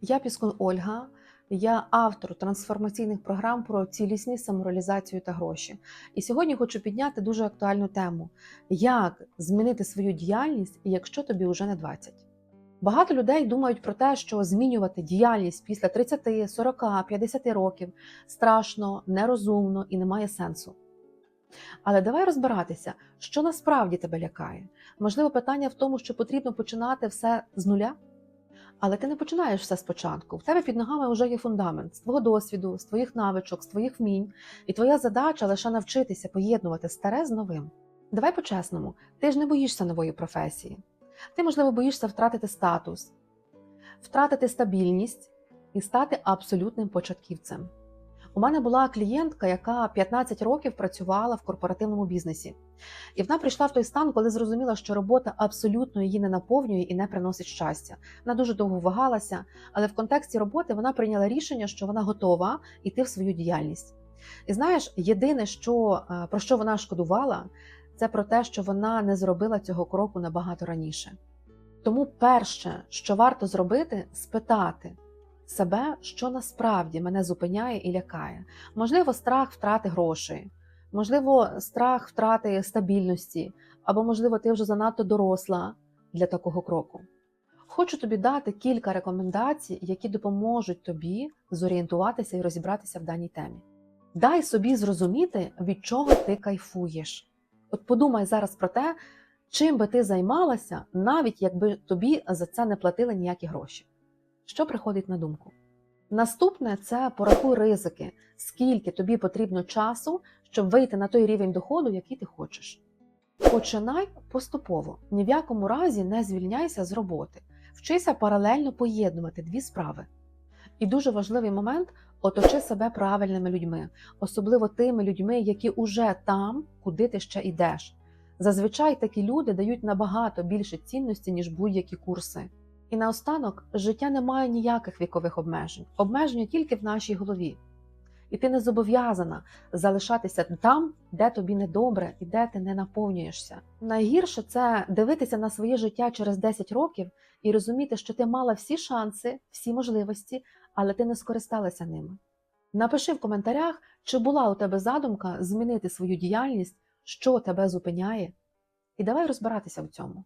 Я Піскун Ольга, я автор трансформаційних програм про цілісність, самореалізацію та гроші. І сьогодні хочу підняти дуже актуальну тему: як змінити свою діяльність, якщо тобі вже не 20. Багато людей думають про те, що змінювати діяльність після 30, 40, 50 років страшно, нерозумно і немає сенсу. Але давай розбиратися, що насправді тебе лякає. Можливо, питання в тому, що потрібно починати все з нуля. Але ти не починаєш все спочатку. В тебе під ногами вже є фундамент з твого досвіду, з твоїх навичок, з твоїх вмінь. І твоя задача лише навчитися поєднувати старе з новим. Давай по-чесному, ти ж не боїшся нової професії. Ти, можливо, боїшся втратити статус, втратити стабільність і стати абсолютним початківцем. У мене була клієнтка, яка 15 років працювала в корпоративному бізнесі. І вона прийшла в той стан, коли зрозуміла, що робота абсолютно її не наповнює і не приносить щастя. Вона дуже довго вагалася, але в контексті роботи вона прийняла рішення, що вона готова йти в свою діяльність. І знаєш, єдине, що, е, про що вона шкодувала, це про те, що вона не зробила цього кроку набагато раніше. Тому перше, що варто зробити, спитати себе, що насправді мене зупиняє і лякає. Можливо, страх втрати грошей, можливо, страх втрати стабільності, або, можливо, ти вже занадто доросла для такого кроку. Хочу тобі дати кілька рекомендацій, які допоможуть тобі зорієнтуватися і розібратися в даній темі. Дай собі зрозуміти, від чого ти кайфуєш. От подумай зараз про те, чим би ти займалася, навіть якби тобі за це не платили ніякі гроші. Що приходить на думку? Наступне це порахуй ризики, скільки тобі потрібно часу, щоб вийти на той рівень доходу, який ти хочеш. Починай поступово, ні в якому разі не звільняйся з роботи, вчися паралельно поєднувати дві справи. І дуже важливий момент оточи себе правильними людьми, особливо тими людьми, які уже там, куди ти ще йдеш. Зазвичай такі люди дають набагато більше цінності, ніж будь-які курси. І наостанок, життя не має ніяких вікових обмежень, обмеження тільки в нашій голові. І ти не зобов'язана залишатися там, де тобі недобре і де ти не наповнюєшся. Найгірше це дивитися на своє життя через 10 років і розуміти, що ти мала всі шанси, всі можливості, але ти не скористалася ними. Напиши в коментарях, чи була у тебе задумка змінити свою діяльність, що тебе зупиняє, і давай розбиратися в цьому.